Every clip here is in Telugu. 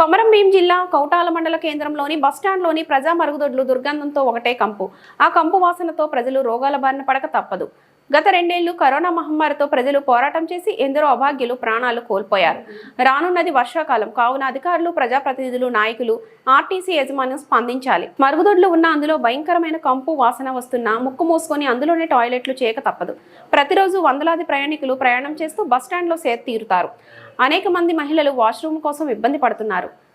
కొమరంభీం జిల్లా కౌటాల మండల కేంద్రంలోని బస్టాండ్లోని ప్రజా మరుగుదొడ్లు దుర్గంధంతో ఒకటే కంపు. ఆ కంపు వాసనతో ప్రజలు రోగాల బారిన పడక తప్పదు. గత రెండేళ్ళు కరోనా మహమ్మారితో ప్రజలు పోరాటం చేసి ఎందరో అభాగ్యులు ప్రాణాలు కోల్పోయారు. రానున్నది వర్షాకాలం. కావున అధికారులు ప్రజాప్రతినిధులు నాయకులు ఆర్టీసీ యాజమాన్యం స్పందించాలి. మరుగుదొడ్లు ఉన్న అందులో భయంకరమైన కంపు వాసన వస్తున్నా ముక్కు మూసుకొని అందులోనే టాయిలెట్లు చేయక తప్పదు. ప్రతిరోజు వందలాది ప్రయాణికులు ప్రయాణం చేస్తూ బస్టాండ్లో సేద తీరుతారు. అనేక మంది మహిళలు వాష్రూమ్ కోసం ఇబ్బంది పడుతున్నారు.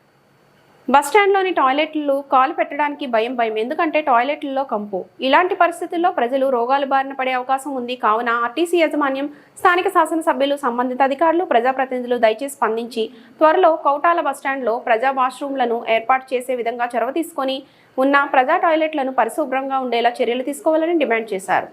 బస్టాండ్లోని టాయిలెట్లు కాలు పెట్టడానికి భయం భయం. ఎందుకంటే టాయిలెట్లలో కంపు. ఇలాంటి పరిస్థితుల్లో ప్రజలు రోగాలు బారిన పడే అవకాశం ఉంది. కావున ఆర్టీసీ యాజమాన్యం స్థానిక శాసనసభ్యులు సంబంధిత అధికారులు ప్రజాప్రతినిధులు దయచేసి స్పందించి త్వరలో కౌటాల బస్టాండ్లో ప్రజా వాష్రూమ్లను ఏర్పాటు చేసే విధంగా చొరవ తీసుకొని ఉన్న ప్రజా టాయిలెట్లను పరిశుభ్రంగా ఉండేలా చర్యలు తీసుకోవాలని డిమాండ్ చేశారు.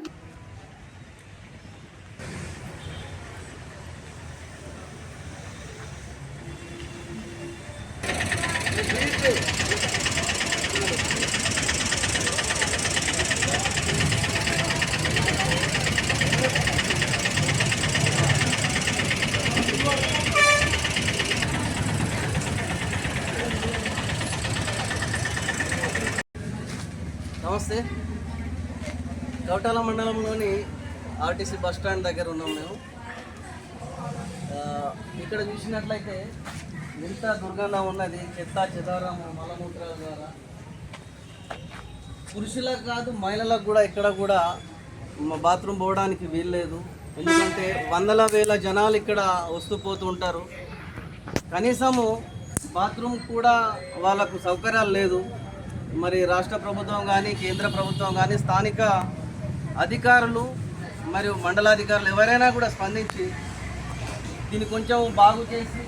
నమస్తే. కవటాల మండలంలోని ఆర్టీసీ బస్ స్టాండ్ దగ్గర ఉన్నాం మేము. ఇక్కడ చూసినట్లయితే ఎంత దుర్గంధం ఉన్నది చెత్త చెదారము మలమూత్రాల ద్వారా. పురుషులకు కాదు మహిళలకు కూడా ఇక్కడ కూడా బాత్రూమ్ పోవడానికి వీల్లేదు ఎందుకంటే వందల వేల జనాలు ఇక్కడ వస్తూ పోతూ ఉంటారు. కనీసము బాత్రూమ్ కూడా వాళ్ళకు సౌకర్యాలు లేదు. మరి రాష్ట్ర ప్రభుత్వం కానీ కేంద్ర ప్రభుత్వం కానీ స్థానిక అధికారులు మరియు మండలాధికారులు ఎవరైనా కూడా స్పందించి దీన్ని కొంచెం బాగు చేసి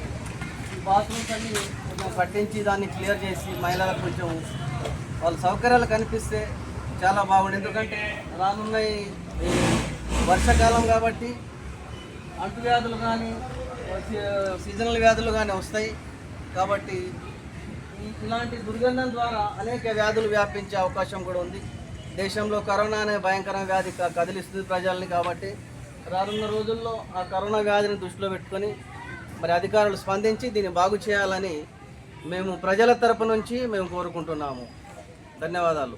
బాత్రూమ్స్ అన్ని కొంచెం కట్టించి దాన్ని క్లియర్ చేసి మహిళలకు కొంచెం వాళ్ళ సౌకర్యాలు కనిపిస్తే చాలా బాగుంది ఎందుకంటే రానున్న వర్షాకాలం కాబట్టి అంటువ్యాధులు కానీ సీజనల్ వ్యాధులు కానీ వస్తాయి. కాబట్టి ఇలాంటి దుర్గంధం ద్వారా అనేక వ్యాధులు వ్యాపించే అవకాశం కూడా ఉంది. దేశంలో కరోనా అనే భయంకర వ్యాధి కదిలిస్తుంది ప్రజల్ని కాబట్టి రానున్న రోజుల్లో ఆ కరోనా వ్యాధిని దృష్టిలో పెట్టుకొని మరి అధికారులు స్పందించి దీన్ని బాగు చేయాలని మేము ప్రజల తరపు నుంచి మేము కోరుకుంటున్నాము. ధన్యవాదాలు.